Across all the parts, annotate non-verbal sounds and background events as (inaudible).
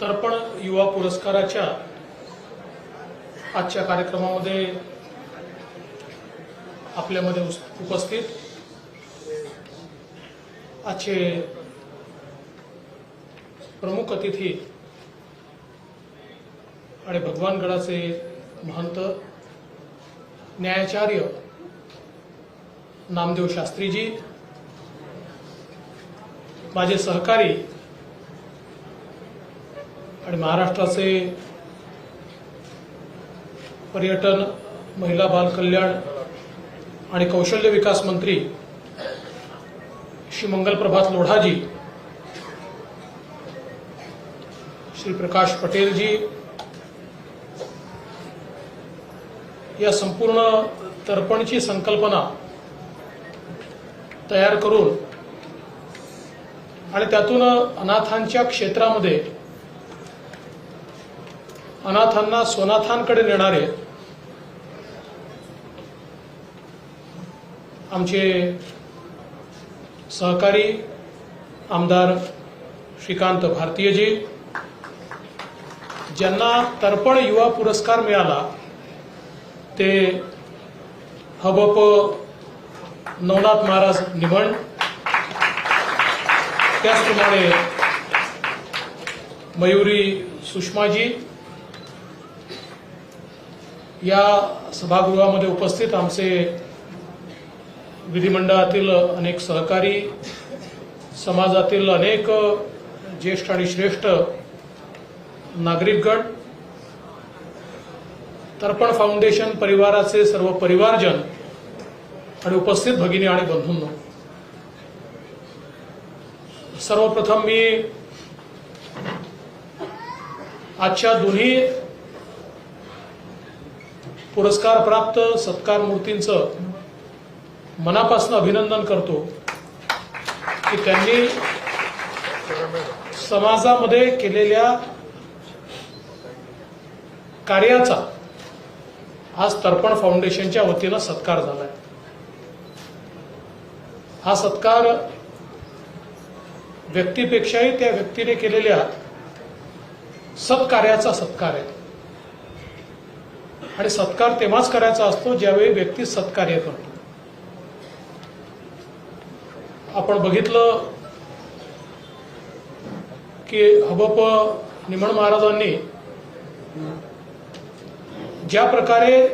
तर्पण युवा पुरस्काराच्या आजच्या कार्यक्रमामध्ये आपल्यामध्ये उपस्थित आजचे प्रमुख अतिथी आणि भगवानगडाचे महंत न्यायाचार्य नामदेव शास्त्रीजी माझे सहकारी आणि महाराष्ट्राचे पर्यटन महिला बालकल्याण आणि कौशल्य विकास मंत्री श्री मंगलप्रभात लोढाजी श्री प्रकाश पटेलजी या संपूर्ण तर्पणची संकल्पना तयार करून आणि त्यातून अनाथांच्या क्षेत्रामध्ये अनाथांना स्वनाथांकडे नेणारे आमचे सहकारी आमदार श्रीकांत भारतीयजी ज्यांना तर्पण युवा पुरस्कार मिळाला ते हबप नवनाथ महाराज निमण त्याचप्रमाणे मयुरी सुषमाजी या सभागृहामध्ये उपस्थित आमचे विधिमंडळातील अनेक सहकारी समाजातील अनेक ज्येष्ठ आणि श्रेष्ठ नागरिकगण तर्पण फाउंडेशन परिवाराचे सर्व परिवारजन आणि उपस्थित भगिनी आणि बंधूंनो. सर्वप्रथम मी आजच्या दोन्ही पुरस्कार प्राप्त सत्कार मूर्तींचं मनापासून अभिनंदन करतो की त्यांनी समाजामध्ये केलेल्या कार्याचा आज तर्पण फाउंडेशनच्या वतीनं सत्कार झालाय. हा सत्कार व्यक्तीपेक्षाही त्या व्यक्तीने केलेल्या सत्कार्याचा सत्कार आहे. आणि सत्कार तेव्हाच करायचा असतो ज्यावेळी व्यक्ती सत्कार्य करतो. आपण बघितलं की हबप निमण महाराजांनी ज्या प्रकारे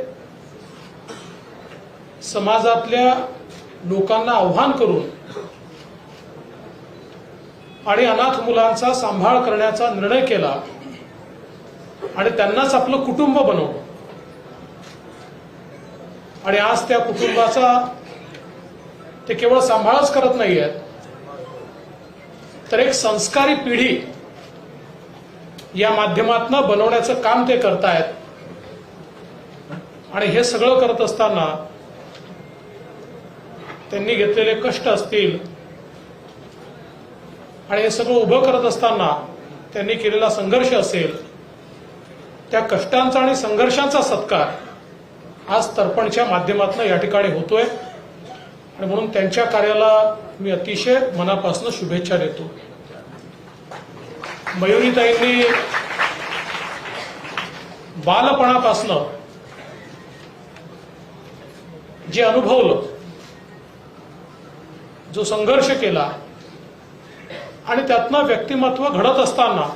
समाजातल्या लोकांना आव्हान करून आणि अनाथ मुलांचा सांभाळ करण्याचा निर्णय केला आणि त्यांनाच आपलं कुटुंब बनवलं. आणि आज त्या कुटुंबाचा ते केवळ सांभाळच करत नाही आहेत तर एक संस्कारी पिढी या माध्यमातनं बनवण्याचं काम ते करतायत. आणि हे सगळं करत असताना त्यांनी घेतलेले कष्ट असतील आणि हे सगळं उभं करत असताना त्यांनी केलेला संघर्ष असेल त्या कष्टांचा आणि संघर्षांचा सत्कार आज तर्पणच्या माध्यमातून या ठिकाणी होतोय. आणि म्हणून त्यांच्या कार्याला मी अतिशय मनापासून शुभेच्छा देतो. मयुरीताईंनी बालपणापासनं जे अनुभवलं जो संघर्ष केला आणि त्यातनं व्यक्तिमत्व घडत असताना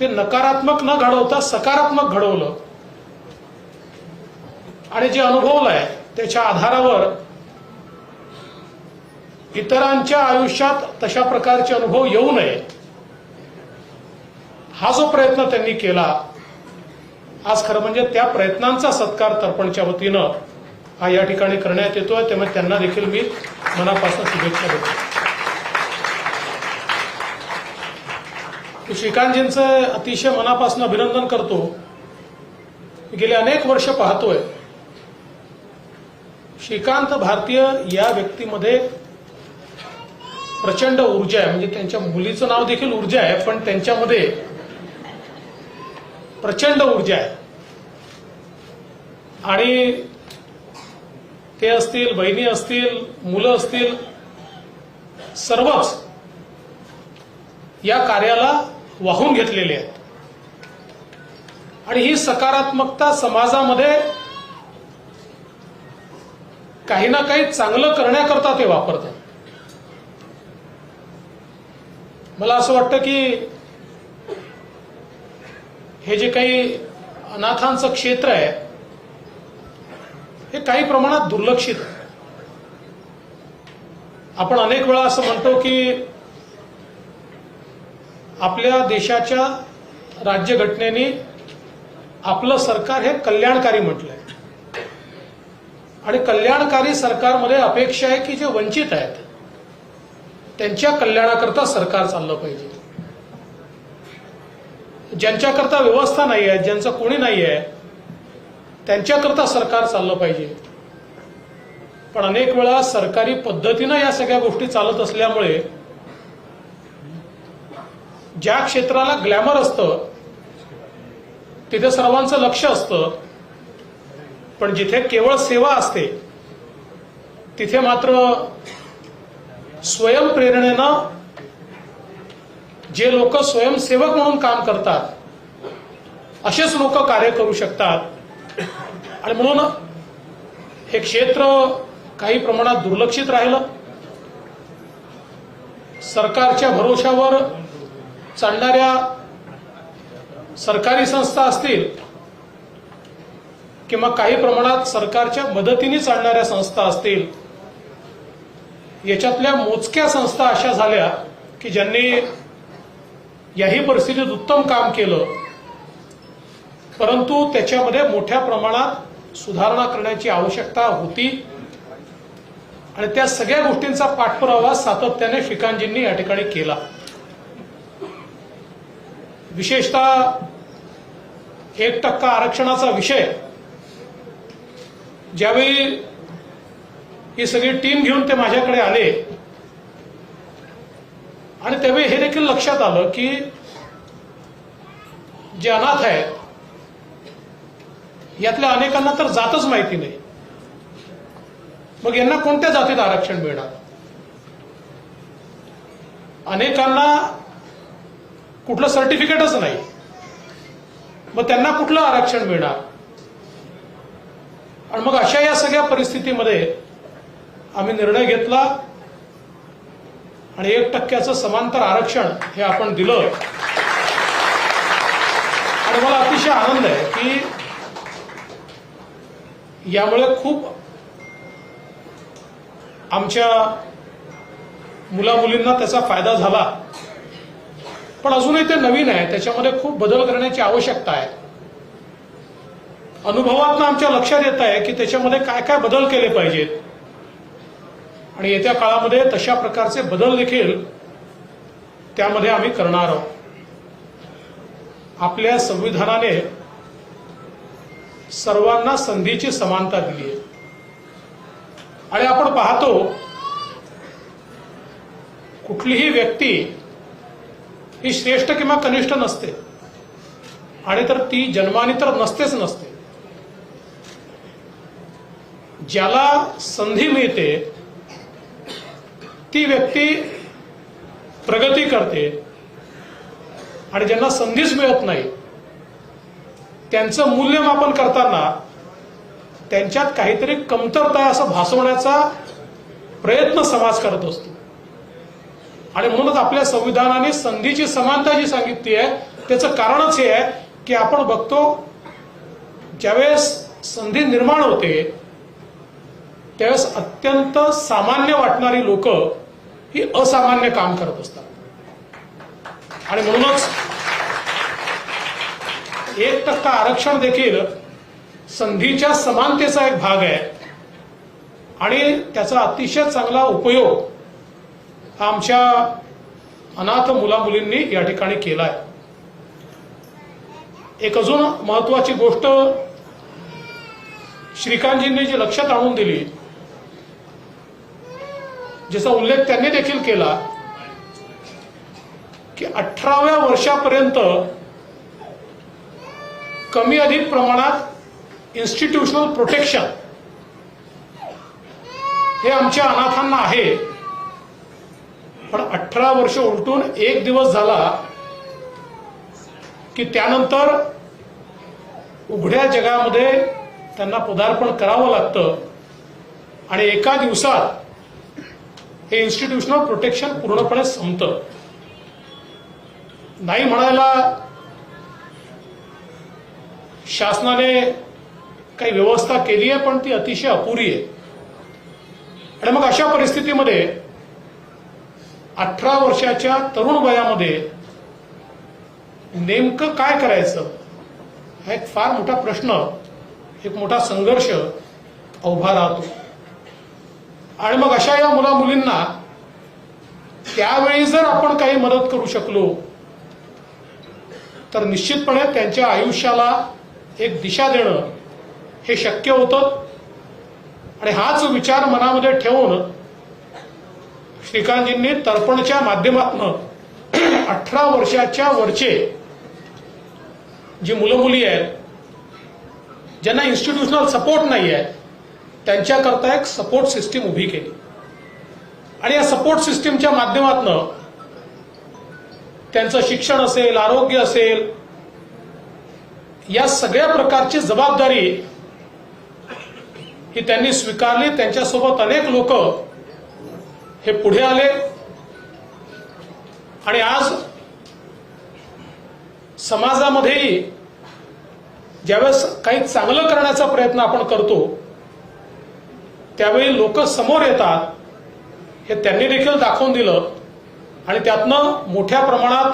ते नकारात्मक न घडवता सकारात्मक घडवलं. आणि जे अनुभवलंय त्याच्या आधारावर इतरांच्या आयुष्यात तशा प्रकारचे अनुभव येऊ नयेत हा जो प्रयत्न त्यांनी केला आज खरं म्हणजे त्या प्रयत्नांचा सत्कार तर्पणच्या वतीनं हा या ठिकाणी करण्यात येतोय. त्यामुळे त्यांना देखील मी मनापासून शुभेच्छा देतो. श्रीकांतजींचं अतिशय मनापासून अभिनंदन करतो. गेले अनेक वर्ष पाहतोय. श्रीकांत भारतीय या व्यक्तीमध्ये प्रचंड ऊर्जा आहे. म्हणजे त्यांच्या मुलीचं नाव देखील ऊर्जा आहे पण त्यांच्यामध्ये प्रचंड ऊर्जा आहे. आणि ते असतील बहिणी असतील मुलं असतील सर्वच या कार्याला वाहून घेतलेले आहेत. आणि ही सकारात्मकता समाजामध्ये काही ना काही चांगलं करण्याकरता ते वापरतात. मला असं वाटतं की हे जे काही अनाथांचं क्षेत्र आहे हे काही प्रमाणात दुर्लक्षित आहे. आपण अनेक वेळा असं म्हणतो की आपल्या देशाच्या राज्यघटनेने आपलं सरकार हे कल्याणकारी म्हटलंय. आणि कल्याणकारी सरकारमध्ये अपेक्षा आहे की जे वंचित आहेत त्यांच्या कल्याणाकरता सरकार चाललं पाहिजे. ज्यांच्याकरता व्यवस्था नाही आहे ज्यांचं कोणी नाही आहे त्यांच्याकरता सरकार चाललं पाहिजे. पण अनेक वेळा सरकारी पद्धतीनं या सगळ्या गोष्टी चालत असल्यामुळे ज्या क्षेत्राला ग्लॅमर असतं तिथे सर्वांचं लक्ष असतं पण जिथे केवळ सेवा असते तिथे मात्र स्वयंप्रेरणेनं जे लोक स्वयंसेवक म्हणून काम करतात असेच लोक कार्य करू शकतात. आणि म्हणून हे क्षेत्र काही प्रमाणात दुर्लक्षित राहिलं. सरकारच्या भरोशावर चालणाऱ्या सरकारी संस्था असतील किंवा काही प्रमाणात सरकारच्या मदतीने चालणाऱ्या संस्था असतील याच्यातल्या मोजक्या संस्था अशा झाल्या की ज्यांनी याही परिस्थितीत उत्तम काम केलं परंतु त्याच्यामध्ये मोठ्या प्रमाणात सुधारणा करण्याची आवश्यकता होती. आणि त्या सगळ्या गोष्टींचा पाठपुरावा सातत्याने श्रीकांतजींनी या ठिकाणी केला. विशेषतः एक टक्का आरक्षणाचा विषय ज्यावेळी ही सगळी टीम घेऊन ते माझ्याकडे आले आणि त्यावेळी हे देखील लक्षात आलं की जे अनाथ आहेत यातल्या अनेकांना तर जातच माहिती नाही. मग यांना कोणत्या जातीत आरक्षण मिळणार? अनेकांना कुठलं सर्टिफिकेटच नाही. मग त्यांना कुठलं आरक्षण मिळणार? आणि मग अशा या सगळ्या परिस्थितीमध्ये आम्ही निर्णय घेतला आणि एक टक्क्याचं समांतर आरक्षण हे आपण दिलं. आणि मला अतिशय आनंद आहे की यामुळे खूप आमच्या मुला मुलींना त्याचा फायदा झाला. पण अजूनही ते नवीन आहे त्याच्यामध्ये खूप बदल करण्याची आवश्यकता आहे. अनुभवातनं आमच्या लक्षात येत आहे की त्याच्यामध्ये काय काय बदल केले पाहिजेत. आणि येत्या काळामध्ये तशा प्रकारचे बदल देखील त्यामध्ये आम्ही करणार आहोत. आपल्या संविधानाने सर्वांना संधीची समानता दिली आहे. आणि आपण पाहतो कुठलीही व्यक्ती ही श्रेष्ठ किंवा कनिष्ठ नसते. आणि तर ती जन्माने तर नसतेच नसते. ज्याला संधी मिळते ती व्यक्ती प्रगती करते आणि ज्यांना संधीच मिळत नाही त्यांचं मूल्यमापन करताना त्यांच्यात काहीतरी कमतरता असं भासवण्याचा प्रयत्न समाज करत असतो. आणि म्हणूनच आपल्या संविधानाने संधीची समानता जी सांगितली आहे त्याचं कारणच हे आहे की आपण बघतो ज्यावेळेस संधी निर्माण होते त्यावेळेस अत्यंत सामान्य वाटणारी लोक ही असामान्य काम करत असतात. आणि म्हणूनच एक टक्का आरक्षण देखील संधीच्या समानतेचा एक भाग आहे. आणि त्याचा अतिशय चांगला उपयोग हा आमच्या अनाथ मुलामुलींनी या ठिकाणी केला आहे. एक अजून महत्वाची गोष्ट श्रीकांतजींनी जी लक्षात आणून दिली ज्याचा उल्लेख त्यांनी देखील केला की अठराव्या वर्षापर्यंत कमी अधिक प्रमाणात इन्स्टिट्यूशनल प्रोटेक्शन हे आमच्या अनाथांना आहे. पण अठरा वर्ष उलटून एक दिवस झाला की त्यानंतर उघड्या जगामध्ये त्यांना पदार्पण करावं लागतं आणि एका दिवसात हे इन्स्टिट्यूशनल प्रोटेक्शन पूर्णपणे संपतं. नाही म्हणायला शासनाने काही व्यवस्था केली आहे पण ती अतिशय अपुरी आहे. आणि मग अशा परिस्थितीमध्ये अठरा वर्षाच्या तरुण वयामध्ये नेमकं काय करायचं हा एक फार मोठा प्रश्न एक मोठा संघर्ष उभा राहतो. आणि मग अशा या मुला मुलींना त्यावेळी जर आपण काही मदत करू शकलो तर निश्चितपणे त्यांच्या आयुष्याला एक दिशा देणं हे शक्य होतं. आणि हाच विचार मनामध्ये ठेवून श्रीकांतजींनी तर्पणच्या माध्यमातून अठरा वर्षाच्या वरचे जी मुलं मुली आहेत ज्यांना इन्स्टिट्यूशनल सपोर्ट नाही आहे त्यांच्याकरता एक सपोर्ट सिस्टीम उभी केली. आणि या सपोर्ट सिस्टीमच्या माध्यमातून त्यांचं शिक्षण असेल आरोग्य असेल या सगळ्या प्रकारची जबाबदारी ही त्यांनी स्वीकारली. त्यांच्यासोबत अनेक लोक हे पुढे आले. आणि आज समाजामध्येही ज्यावेळेस काही चांगलं करण्याचा प्रयत्न आपण करतो त्यावेळी लोक समोर येतात. हे त्यांनी देखील दाखवून दिलं. आणि त्यातनं मोठ्या प्रमाणात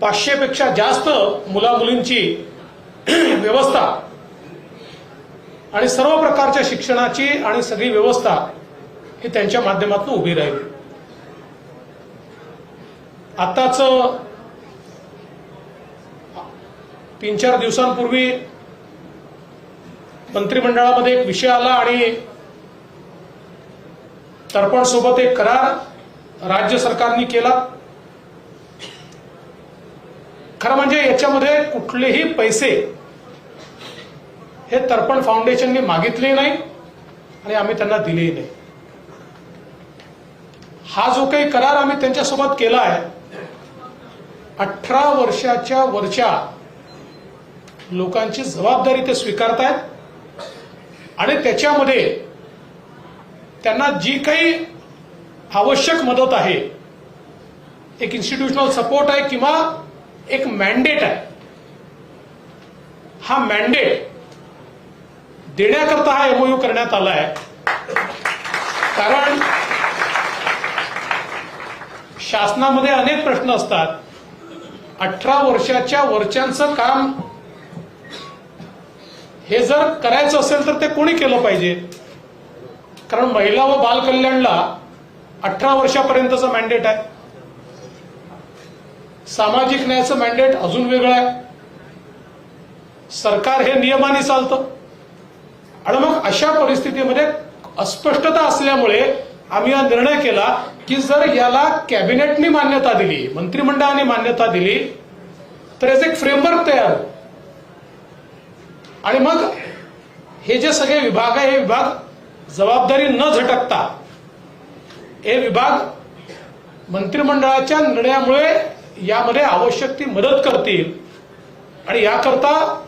पाचशेपेक्षा जास्त मुला मुलींची (clears throat) व्यवस्था आणि सर्व प्रकारच्या शिक्षणाची आणि सगळी व्यवस्था ही त्यांच्या माध्यमातून उभी राहील. आताच तीन चार दिवसांपूर्वी मंत्रिमंडळामध्ये एक विषय आला आणि तर्पण सोबत एक करार राज्य सरकारने केला. खरं म्हणजे याच्यामध्ये कुठलेही पैसे हे तर्पण फाउंडेशनने मागितले नाही आणि आम्ही त्यांना दिलेही नाही. हा जो काही करार आम्ही त्यांच्यासोबत केला आहे अठरा वर्षाच्या वरच्या लोकांची जबाबदारी ते स्वीकारतायत. आणि त्याच्यामध्ये त्यांना जी काही आवश्यक मदत आहे एक इन्स्टिट्यूशनल सपोर्ट आहे किंवा एक मॅन्डेट आहे हा मॅन्डेट देण्याकरता हा एमओयू करण्यात आला आहे. कारण शासनामध्ये अनेक प्रश्न असतात. अठरा वर्षाच्या वरच्यांचं काम हे जर करायचं असेल तर ते कोणी केलं पाहिजे? कारण महिला व बाल कल्याणला अठरा वर्षापर्यंतचं मॅन्डेट आहे. सामाजिक न्यायाचं मॅन्डेट अजून वेगळं आहे. सरकार हे नियमाने चालतं. आणि मग अशा परिस्थितीमध्ये अस्पष्टता असल्यामुळे आम्ही हा निर्णय केला की जर याला कॅबिनेटने मान्यता दिली मंत्रिमंडळाने मान्यता दिली तर याचं एक फ्रेमवर्क तयार आणि मग हे जे सगळे विभाग आहे हे विभाग जबाबदारी न झटकता हे विभाग मंत्रिमंडळाच्या निर्णयामुळे यामध्ये आवश्यक ती मदत करतील. आणि याकरता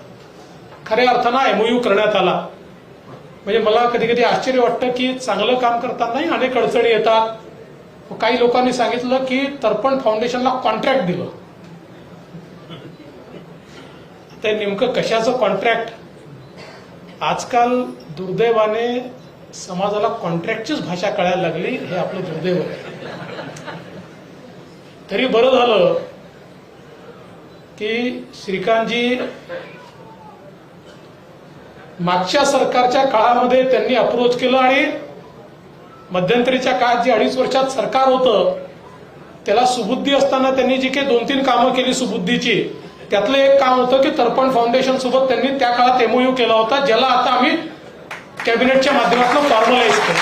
खऱ्या अर्थानं एमओयू करण्यात आला. म्हणजे मला कधी कधी आश्चर्य वाटतं की चांगलं काम करतानाही अनेक अडचणी येतात. काही लोकांनी सांगितलं की तर्पण फाउंडेशनला कॉन्ट्रॅक्ट दिलं. ते नेमकं कशाचं कॉन्ट्रॅक्ट आजकाल दुर्दैवाने समाजाला कॉन्ट्रॅक्टचीच भाषा कळायला लागली हे आपलं दुर्दैव. आहे तरी बरं झालं की श्रीकांतजी मागच्या सरकारच्या काळामध्ये त्यांनी अप्रोच केलं आणि मध्यंतरीच्या काळात जे अडीच वर्षात सरकार होतं त्याला सुबुद्धी असताना त्यांनी जी काही दोन तीन कामं केली सुबुद्धीची त्यातलं एक काम होतं की तर्पण फाउंडेशन सोबत त्यांनी त्या काळात एमओयू केला होता ज्याला आता आम्ही कॅबिनेटच्या माध्यमातून फॉर्मलाइज केलं.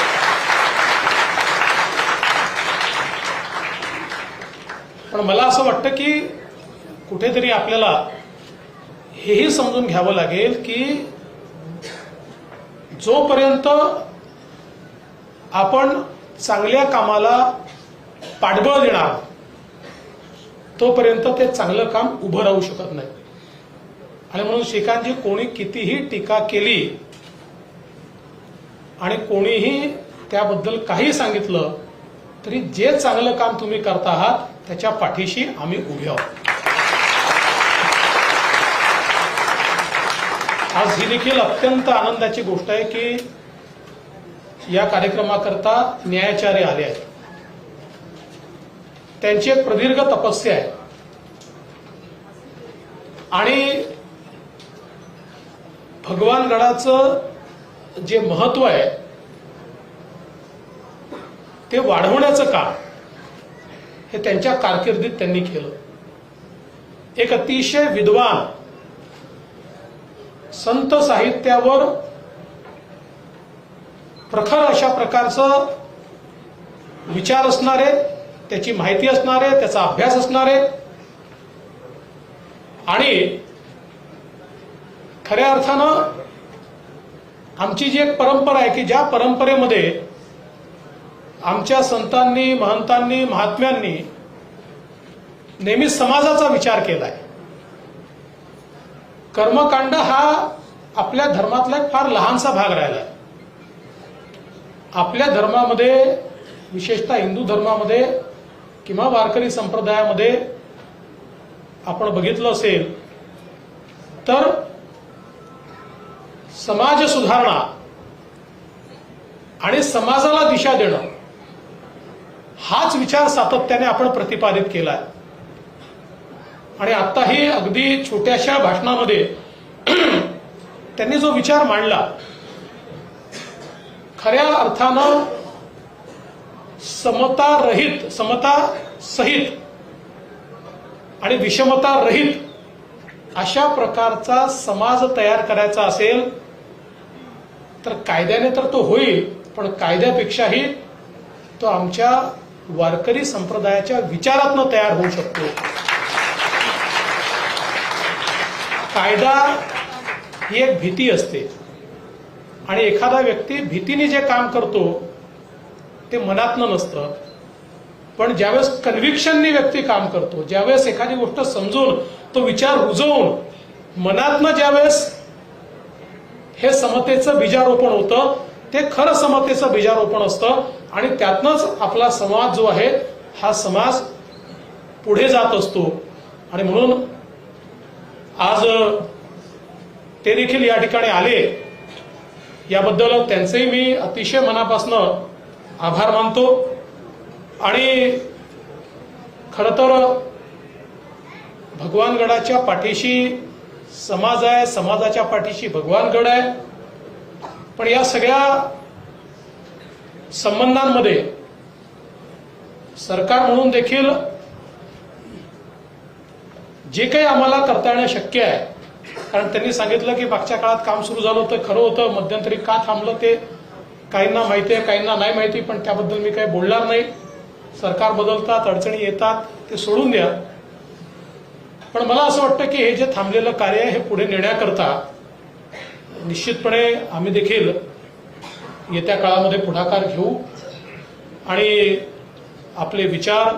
पण मला असं वाटतं की कुठेतरी आपल्याला हेही समजून घ्यावं लागेल की जोपर्यंत आपण चांगल्या कामाला पाठबळ देणार तोपर्यंत ते चांगलं काम उभं राहू शकत नाही. आणि म्हणून श्रीकांतजी कोणी कितीही टीका केली आणि कोणीही त्याबद्दल काही सांगितलं तरी जे चांगलं काम तुम्ही करता आहात त्याच्या पाठीशी आम्ही उभे आहोत. आज ही देखील अत्यंत आनंदाची गोष्ट आहे की या कार्यक्रमाकरता न्यायाचार्य आले आहेत. त्यांची एक प्रदीर्घ तपस्या आहे. आणि भगवान गडाचं जे महत्त्व आहे ते वाढवण्याचं काम हे त्यांच्या कारकिर्दीत त्यांनी केलं. एक अतिशय विद्वान संत साहित्यावर प्रखर अशा प्रकारचं विचार असणारे त्याची माहिती असणारे त्याचा अभ्यास असणारे आणि खऱ्या अर्थानं आमची जी एक परंपरा आहे की ज्या परंपरेमध्ये आमच्या संतांनी महंतांनी महात्म्यांनी नेहमी समाजाचा विचार केलाय कर्मकांड हा आपल्या धर्मातला एक फार लहानसा भाग राहिला आपल्या धर्मामध्ये विशेषतः हिंदू धर्मामध्ये किंवा वारकरी संप्रदायामध्ये आपण बघितलं असेल तर समाज सुधारणा आणि समाजाला दिशा देणं हाच विचार सातत्याने आपण प्रतिपादित केलाय. आणि आताही अगदी छोट्याशा भाषणामध्ये (clears throat) त्यांनी जो विचार मांडला खऱ्या अर्थानं समता रहित समता सहित आणि विषमता रहित अशा प्रकारचा समाज तयार करायचा असेल तर कायद्याने तर तो होईल पण कायद्यापेक्षाही तो आमच्या वारकरी संप्रदायाच्या विचारातनं तयार होऊ शकतो. कायदा ही एक भीती असते. आणि एखादा व्यक्ती भीतीने जे काम करतो ते मनातनं नसतं. पण ज्यावेळेस कन्व्हिक्शननी व्यक्ती काम करतो ज्यावेळेस एखादी गोष्ट समजून तो विचार रुजवून मनातनं ज्यावेळेस हे समतेचं बीजारोपण होतं ते खरं समतेचं बीजारोपण असतं आणि त्यातनंच आपला समाज जो आहे हा समाज पुढे जात असतो. आणि म्हणून आज ते देखील या ठिकाणी आले. याबद्दल त्यांचेही मी अतिशय मनापासनं आभार मानतो. आणि खरं तर भगवानगडाच्या पाठीशी समाज आहे समाजाच्या पाठीशी भगवानगड आहे. पण या सगळ्या संबंधांमध्ये सरकार म्हणून देखील जे काही आम्हाला करता येणं शक्य आहे कारण त्यांनी सांगितलं की मागच्या काळात काम सुरू झालं होतं खरं होतं मध्यंतरी का थांबलं ते काहींना माहिती आहे काहींना नाही माहिती पण त्याबद्दल मी काही बोलणार नाही. सरकार बदलतात अडचणी येतात ते सोडून द्या. पण मला असं वाटतं की हे जे थांबलेलं कार्य आहे हे पुढे नेण्याकरता निश्चितपणे आम्ही देखील येत्या काळामध्ये पुढाकार घेऊ आणि आपले विचार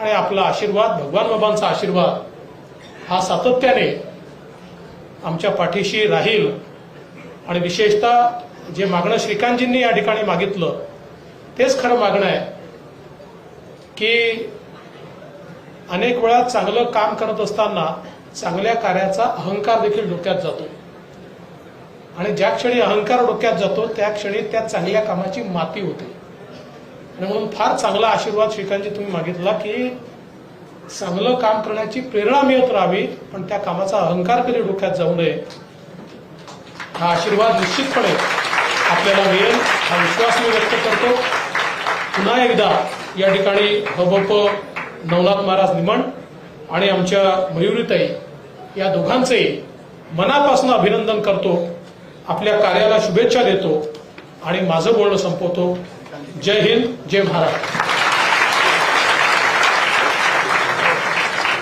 आणि आपला आशीर्वाद भगवान बाबांचा आशीर्वाद हा सातत्याने आमच्या पाठीशी राहील. आणि विशेषतः जे मागणं श्रीकांतजींनी या ठिकाणी मागितलं तेच खरं मागणं आहे की अनेक वेळा चांगलं काम करत असताना चांगल्या कार्याचा अहंकार देखील डोक्यात जातो. आणि ज्या क्षणी अहंकार डोक्यात जातो त्या क्षणी त्या चांगल्या कामाची माती होते. आणि म्हणून फार चांगला आशीर्वाद श्रीकांतजी तुम्ही मागितला की चांगलं काम करण्याची प्रेरणा मिळत राहावी पण त्या कामाचा अहंकार कधी डोक्यात जाऊ नये. हा आशीर्वाद निश्चितपणे आपल्याला मिळेल. हा विश्वास मी व्यक्त करतो. पुन्हा एकदा या ठिकाणी हबप नवनाथ महाराज निमण आणि आमच्या मयुरीताई या दोघांचेही मनापासून अभिनंदन करतो. आपल्या कार्याला शुभेच्छा देतो आणि माझं बोलणं संपवतो. जय हिंद जय महाराष्ट्र.